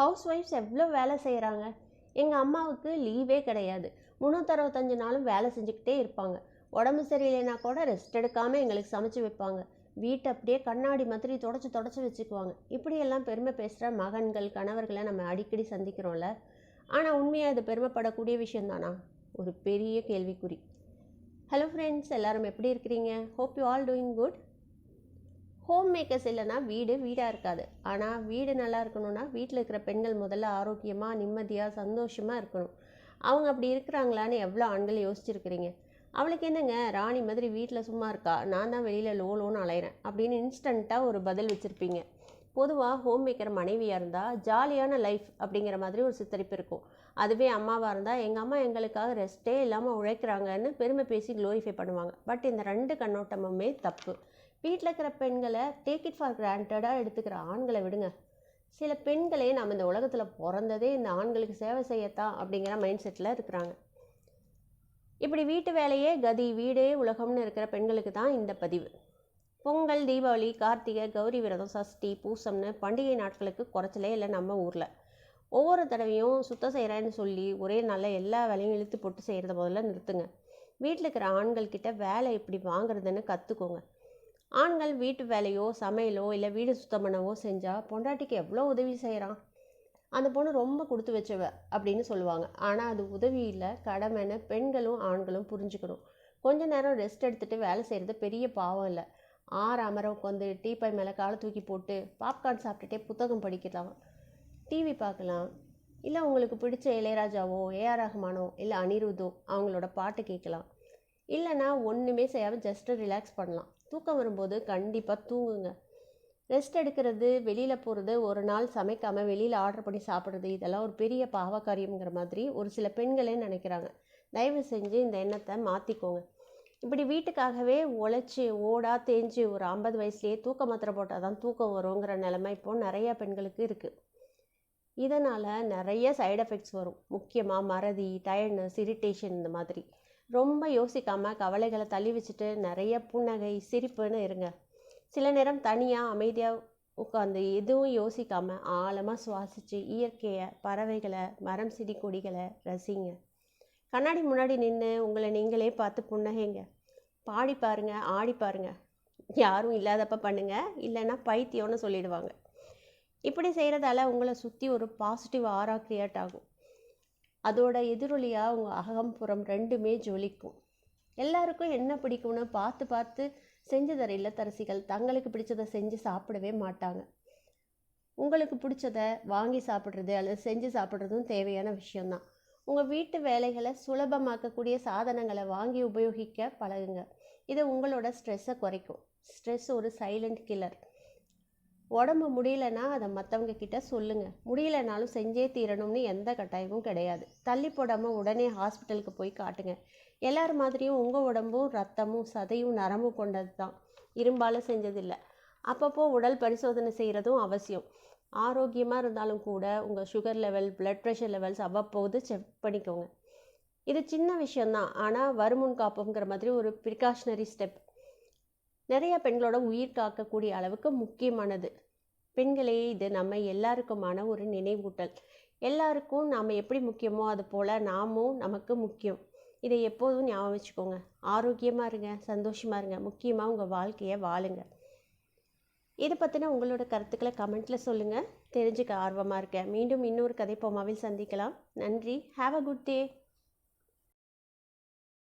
House wife's எவ்வளோ வேலை செய்கிறாங்க எங்கள் அம்மாவுக்கு லீவே கிடையாது. முந்நூற்றறுபத்தஞ்சு நாளும் வேலை செஞ்சுக்கிட்டே இருப்பாங்க. உடம்பு சரியில்லைனா கூட ரெஸ்ட் எடுக்காமல் எங்களுக்கு சமைச்சு வைப்பாங்க. வீட்டை அப்படியே கண்ணாடி மாதிரி தொடச்சி தொடச்சி வச்சுக்குவாங்க. இப்படியெல்லாம் பெருமை பேசுகிற மகன்கள் கணவர்களை நம்ம அடிக்கடி சந்திக்கிறோம்ல. ஆனால் உண்மையாக இது பெருமைப்படக்கூடிய விஷயந்தானா ஒரு பெரிய கேள்விக்குறி. ஹலோ ஃப்ரெண்ட்ஸ் எல்லோரும் எப்படி இருக்கிறீங்க? Hope you all doing good home makers இல்லைன்னா வீடு வீடாக இருக்காது. ஆனால் வீடு நல்லா இருக்கணும்னா வீட்டில் இருக்கிற பெண்கள் முதல்ல ஆரோக்கியமாக நிம்மதியாக சந்தோஷமாக இருக்கணும். அவங்க அப்படி இருக்கிறாங்களான்னு எவ்வளோ ஆண்கள் யோசிச்சிருக்கிறீங்க? அவளுக்கு என்னங்க ராணி மாதிரி வீட்டில் சும்மா இருக்கா? நான் தான் வெளியில் லோ லோன்னு அலையிறேன் அப்படின்னு இன்ஸ்டண்ட்டாக ஒரு பதில் வச்சுருப்பீங்க. பொதுவாக ஹோம் மேக்கர் மனைவியாக இருந்தால் ஜாலியான லைஃப் அப்படிங்கிற மாதிரி ஒரு சித்தரிப்பு இருக்கும். அதுவே அம்மாவாக இருந்தால் எங்கள் அம்மா எங்களுக்காக ரெஸ்ட்டே இல்லாமல் உழைக்கிறாங்கன்னு பெருமை பேசி க்ளோரிஃபை பண்ணுவாங்க. பட் இந்த ரெண்டு கண்ணோட்டமுமே தப்பு. வீட்டில் இருக்கிற பெண்களை டேக் இட் ஃபார் கிராண்டடாக எடுத்துக்கிற ஆண்களை விடுங்க. சில பெண்களே நம்ம இந்த உலகத்தில் பிறந்ததே இந்த ஆண்களுக்கு சேவை செய்யத்தான் அப்படிங்கிற மைண்ட் செட்டில் இருக்கிறாங்க. இப்படி வீட்டு வேலையே கதி வீடே உலகம்னு இருக்கிற பெண்களுக்கு தான் இந்த பதிவு. பொங்கல் தீபாவளி கார்த்திகை கௌரி விரதம் சஷ்டி பூசம்னு பண்டிகை நாட்களுக்கு குறைச்சலே இல்லை நம்ம ஊரில். ஒவ்வொரு தடவையும் சுத்தம் செய்கிறேன்னு சொல்லி ஒரே நாளில் எல்லா வேலையும் இழுத்து போட்டு செய்கிறத முதல்ல நிறுத்துங்க. வீட்டில் இருக்கிற ஆண்கள்கிட்ட வேலை எப்படி வாங்குறதுன்னு கற்றுக்கோங்க ஆண்கள் வீட்டு வேலையோ சமையலோ இல்லை வீடு சுத்தம் பண்ணவோ செஞ்சால் பொண்டாட்டிக்கு எவ்வளோ உதவி செய்கிறான் அந்த பொண்ணு ரொம்ப கொடுத்து வச்சவ அப்படின்னு சொல்லுவாங்க. ஆனால் அது உதவி இல்லை. கடமைன்னு பெண்களும் ஆண்களும் புரிஞ்சுக்கணும். கொஞ்ச நேரம் ரெஸ்ட் எடுத்துகிட்டு வேலை செய்கிறது பெரிய பாவம் இல்லை. ஆறு அமர உட்காந்து டீப்பை மேலே காலை தூக்கி போட்டு பாப்கார்ன் சாப்பிட்டுட்டே புத்தகம் படிக்கலாம். டிவி பார்க்கலாம். இல்லை உங்களுக்கு பிடிச்ச இளையராஜாவோ ஏஆர் ரஹ்மானோ இல்லை அனிருத்தோ அவங்களோட பாட்டு கேட்கலாம் இல்லைன்னா ஒன்றுமே செய்யாமல் ஜஸ்ட்டு ரிலாக்ஸ் பண்ணலாம். தூக்கம் வரும்போது கண்டிப்பாக தூங்குங்க. ரெஸ்ட் எடுக்கிறது வெளியில் போகிறது ஒரு நாள் சமைக்காமல் வெளியில் ஆர்டர் பண்ணி சாப்பிட்றது இதெல்லாம் ஒரு பெரிய பாவக்காரியம்ங்கிற மாதிரி ஒரு சில பெண்களே நினைக்கிறாங்க. தயவு செஞ்சு இந்த எண்ணத்தை மாற்றிக்கோங்க இப்படி வீட்டுக்காகவே உழைச்சி ஓடா தேஞ்சு ஒரு ஐம்பது வயசுலேயே தூக்க மாத்திரை போட்டால் தான் தூக்கம் வருங்கிற நிலைமை இப்போ நிறையா பெண்களுக்கு இருக்குது இதனால் நிறைய சைடு எஃபெக்ட்ஸ் வரும். முக்கியமாக மறதி டயர்ட்னஸ் இரிட்டேஷன் இந்த மாதிரி. ரொம்ப யோசிக்காமல் கவலைகளை தள்ளி வச்சுட்டு நிறைய புன்னகை சிரிப்புன்னு இருங்க. சில நேரம் தனியாக அமைதியாக உட்காந்து எதுவும் யோசிக்காமல் ஆழமாக சுவாசித்து இயற்கையை பறவைகளை மரம் செடி கொடிகளை ரசிங்க. கண்ணாடி முன்னாடி நின்று உங்களை நீங்களே பார்த்து புன்னகைங்க. பாடி பாருங்க ஆடி பாருங்க. யாரும் இல்லாதப்ப பண்ணுங்க. இல்லைன்னா பைத்தியம்னு சொல்லிடுவாங்க. இப்படி செய்கிறதால உங்களை சுற்றி ஒரு பாசிட்டிவ் ஆரா க்ரியேட் ஆகும். அதோட எதிரொலியாக உங்கள் அகம்புறம் ரெண்டுமே ஜொலிக்கும். எல்லாருக்கும் என்ன பிடிக்கும்னு பார்த்து பார்த்து செஞ்சு தர இல்லத்தரசிகள் தங்களுக்கு பிடிச்சதை செஞ்சு சாப்பிடவே மாட்டாங்க. உங்களுக்கு பிடிச்சத வாங்கி சாப்பிட்றது அல்லது செஞ்சு சாப்பிட்றதும் தேவையான விஷயந்தான் உங்கள் வீட்டு வேலைகளை சுலபமாக்கக்கூடிய சாதனங்களை வாங்கி உபயோகிக்க பழகுங்க. இது உங்களோட ஸ்ட்ரெஸ்ஸை குறைக்கும். ஸ்ட்ரெஸ் ஒரு சைலண்ட் கில்லர் உடம்பு முடியலன்னா அதை மற்றவங்க கிட்ட சொல்லுங்கள் முடியலனாலும் செஞ்சே தீரணும்னு எந்த கட்டாயமும் கிடையாது. தள்ளி போடாமல் உடனே ஹாஸ்பிட்டலுக்கு போய் காட்டுங்க. எல்லார் மாதிரியும் உங்கள் உடம்பும் ரத்தமும் சதையும் நரம்பும் கொண்டது தான். இரும்பால் செஞ்சதில்லை. அப்பப்போ உடல் பரிசோதனை செய்கிறதும் அவசியம். ஆரோக்கியமாக இருந்தாலும் கூட உங்கள் sugar level blood pressure levels அவ்வப்போது செக் பண்ணிக்கோங்க. இது சின்ன விஷயந்தான் ஆனால் வருமுன் காப்புங்கிற மாதிரி ஒரு ப்ரிகாஷ்னரி ஸ்டெப் நிறைய பெண்களோட உயிர் காக்கக்கூடிய அளவுக்கு முக்கியமானது. பெண்களே இது நம்ம எல்லாருக்குமான ஒரு நினைவூட்டல். எல்லாருக்கும் நாம் எப்படி முக்கியமோ அது போல் நாமும் நமக்கு முக்கியம். இதை எப்போதும் ஞாபகம் வச்சுக்கோங்க. ஆரோக்கியமாக இருங்க சந்தோஷமாக இருங்க முக்கியமாக உங்கள் வாழ்க்கையை வாழுங்க. இதை பற்றின உங்களோட கருத்துக்களை கமெண்ட்டில் சொல்லுங்கள் தெரிஞ்சுக்க ஆர்வமாக இருக்கேன். மீண்டும் இன்னொரு கதை போமாவில் சந்திக்கலாம். நன்றி. Have a good day